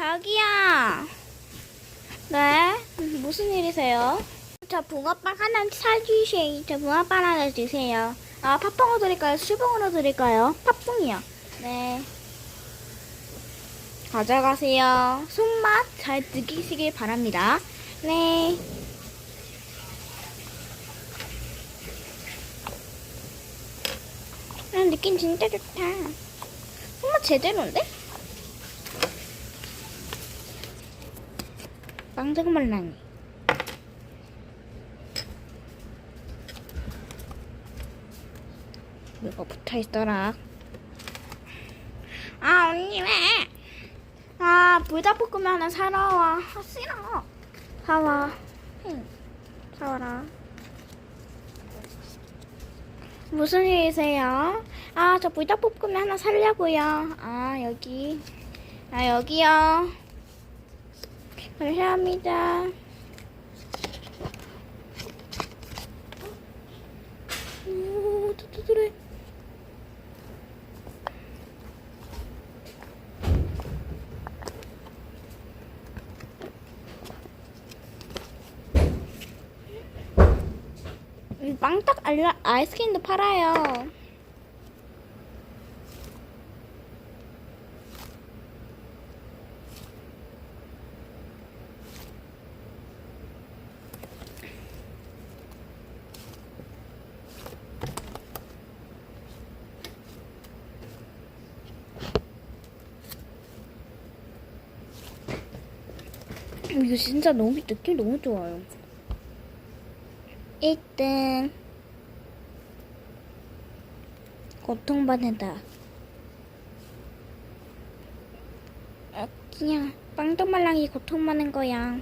자기야. 네? 무슨 일이세요? 저 붕어빵 하나 사주세요. 저 붕어빵 하나 주세요. 아, 팥붕어 드릴까요? 수붕으로 드릴까요? 팥붕이요. 네. 가져가세요. 손맛 잘 느끼시길 바랍니다. 네. 아, 느낌 진짜 좋다. 손맛 제대로인데? 빵등 말랑이. 이거 붙어 있더라. 아 언니 왜? 아 불닭볶음면 하나 사러 와. 아 싫어. 사와. 응. 사와라. 무슨 일이세요? 아 저 불닭볶음면 하나 사려고요. 아 여기. 아 여기요. 감사합니다. 빵딱 알라 아이스크림도 팔아요. 이거 진짜 너무 느낌 너무 좋아요. 1등 고통받는다. 아, 그냥 빵떡말랑이 고통받는 거야.